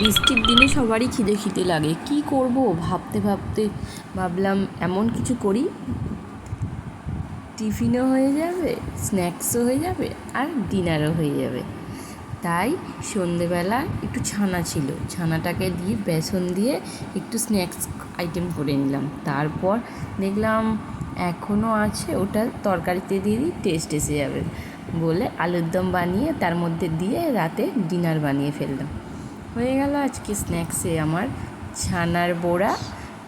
বৃষ্টির দিনে সবারই খিদে খিদে লাগে। কি করব? ভাবতে ভাবতে ভাবলাম, এমন কিছু করি? টিফিনও হয়ে যাবে, স্ন্যাক্সও হয়ে যাবে, আর ডিনারও হয়ে যাবে। তাই সন্ধেবেলা একটু ছানা ছিল। ছানাটাকে দিয়ে বেসন দিয়ে একটু স্ন্যাক্স আইটেম করে নিলাম। তারপর দেখলাম এখনও আছে, ওটা তরকারিতে দিয়ে দিই, টেস্ট এসে যাবে বলে আলুর দম বানিয়ে তার মধ্যে দিয়ে রাতে ডিনার বানিয়ে ফেললাম। হয়ে গেল আজকে স্ন্যাক্সে আমার ছানার বড়া,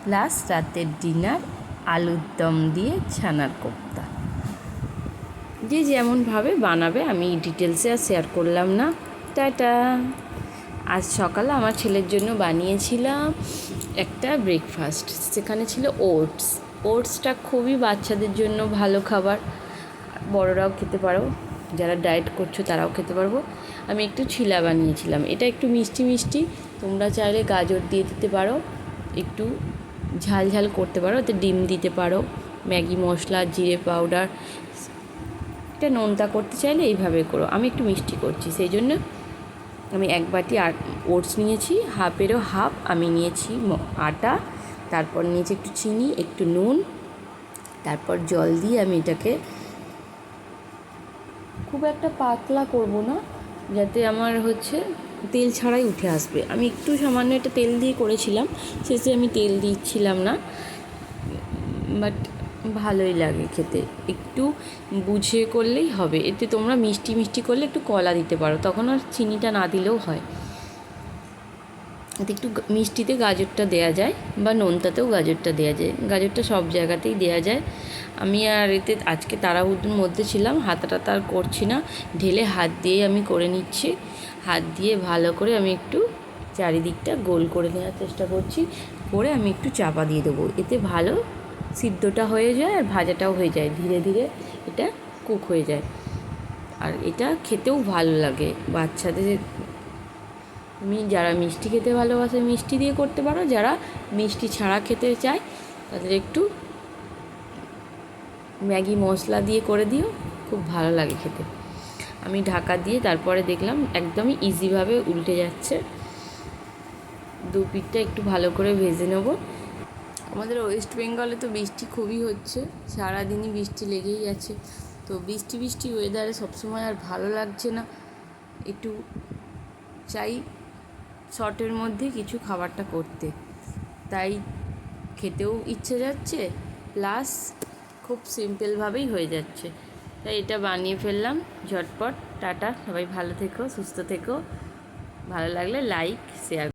প্লাস রাতের ডিনার, আলুর দম দিয়ে ছানার কোপ্তা। যে যেমনভাবে বানাবে, আমি ডিটেলসে আর শেয়ার করলাম না। টাটা! আজ সকালে আমার ছেলের জন্য বানিয়েছিলাম একটা ব্রেকফাস্ট সেখানে ছিল ওটস ওটসটা খুবই বাচ্চাদের জন্য ভালো খাবার। বড়রাও খেতে পারো। যারা ডায়েট করছ তারাও খেতে পারব। আমি একটু ছিলা বানিয়েছিলাম। এটা একটু মিষ্টি মিষ্টি। তোমরা চাইলে গাজর দিয়ে দিতে পারো। একটু ঝাল ঝাল করতে পারো। এতে ডিম দিতে পারো। ম্যাগি, মশলা, জিরে পাউডার। এটা নোনতা করতে চাইলে এইভাবে করো। আমি একটু মিষ্টি করছি। সেই জন্য আমি এক বাটি ওটস নিয়েছি। হাফেরও হাফ। আমি নিয়েছি আটা। তারপর নিয়েছি একটু চিনি, একটু নুন। তারপর জল দিয়ে আমি এটাকে খুব একটা পাতলা করব না, যাতে আমার হচ্ছে তেল ছাড়াই উঠে আসবে। আমি একটু সামান্য একটা তেল দিয়ে করেছিলাম, শেষে আমি তেল দিচ্ছিলাম না, বাট ভালোই লাগে খেতে। একটু বুঝে করলেই হবে। এতে তোমরা মিষ্টি মিষ্টি করলে একটু কলা দিতে পারো, তখন আর চিনিটা না দিলেও হয়। একটু মিষ্টিতে গাজরটা দেওয়া যায় বা নোনতাতেও গাজরটা দেওয়া যায়। গাজরটা সব জায়গাতেই দেওয়া যায়। আমি আর এতে আজকে তাড়াহুড়োর মধ্যে ছিলাম, হাতাটা আর করছি না। ঢেলে হাত দিয়ে আমি করে নিচ্ছি। হাত দিয়ে ভালো করে আমি একটু চারিদিকটা গোল করে নেওয়ার চেষ্টা করছি। করে আমি একটু চাপা দিয়ে দেবো। এতে ভালো সিদ্ধটা হয়ে যায় আর ভাজাটাও হয়ে যায়। ধীরে ধীরে এটা কুক হয়ে যায়। আর এটা খেতেও ভালো লাগে। বাচ্চাদের তুমি যারা মিষ্টি খেতে ভালোবাসে, মিষ্টি দিয়ে করতে পারো। যারা মিষ্টি ছাড়া খেতে চায়, তাদের একটু ম্যাগি মশলা দিয়ে করে দিও, খুব ভালো লাগে খেতে। আমি ঢাকা দিয়ে তারপরে দেখলাম একদমই ইজিভাবে উল্টে যাচ্ছে। দু পিঠটা একটু ভালো করে ভেজে নেব। আমাদের ওয়েস্ট বেঙ্গলে তো বৃষ্টি খুবই হচ্ছে, সারাদিনই বৃষ্টি লেগেই আছে। তো বৃষ্টি বৃষ্টি ওয়েদারে সবসময় আর ভালো লাগছে না। একটু চাই শর্টের মধ্যে কিছু খাবারটা করতে। তাই খেতেও ইচ্ছে যাচ্ছে, প্লাস খুব সিম্পলভাবেই হয়ে যাচ্ছে। তাই এটা বানিয়ে ফেললাম, ঝটপট, টাটা, সবাই ভালো থেকো, সুস্থ থেকো। ভালো লাগলে লাইক, শেয়ার